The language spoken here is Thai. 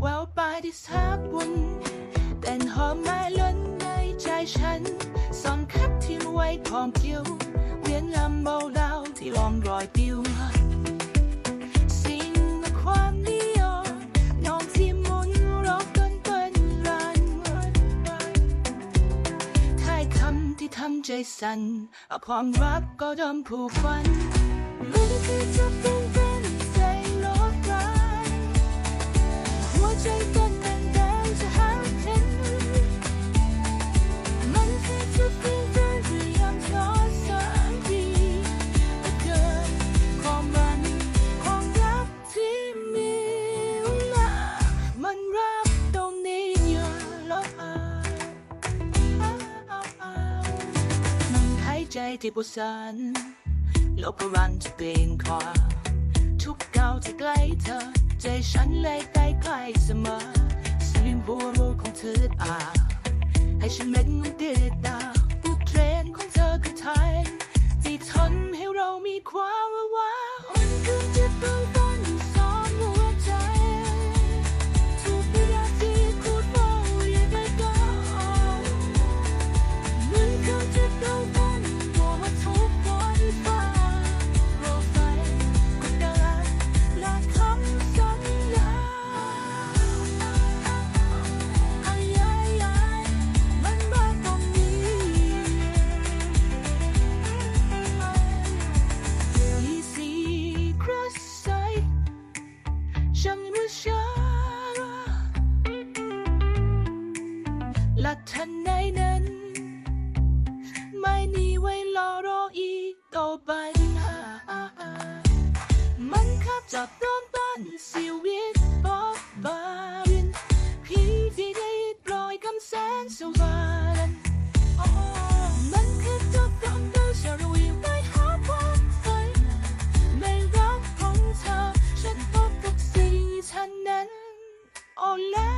แววไปที่ทักวนแต่หอมไม้ล้นในใจฉันสองคับทิ้งไว้พร้อมคิวเวียนลำเบาเล่าที่ลองรอยปิว ใจสั่นเอาความรักก็ดมผูกฟันมันคือจะเป็น ใจที่ปวดสั่นโลกรันจะเป็นความทุกเก้าที่ใกล้เธอ ใจฉันเลยใกล้ใกล้เสมอสียงบัวโรของเธออาให้ฉันเม็ดนมันเดือดดา ฉันรู้ชาและทันในนั้น ไม่มีไว้รอรออีกต่อไปมันขับจาก Hola.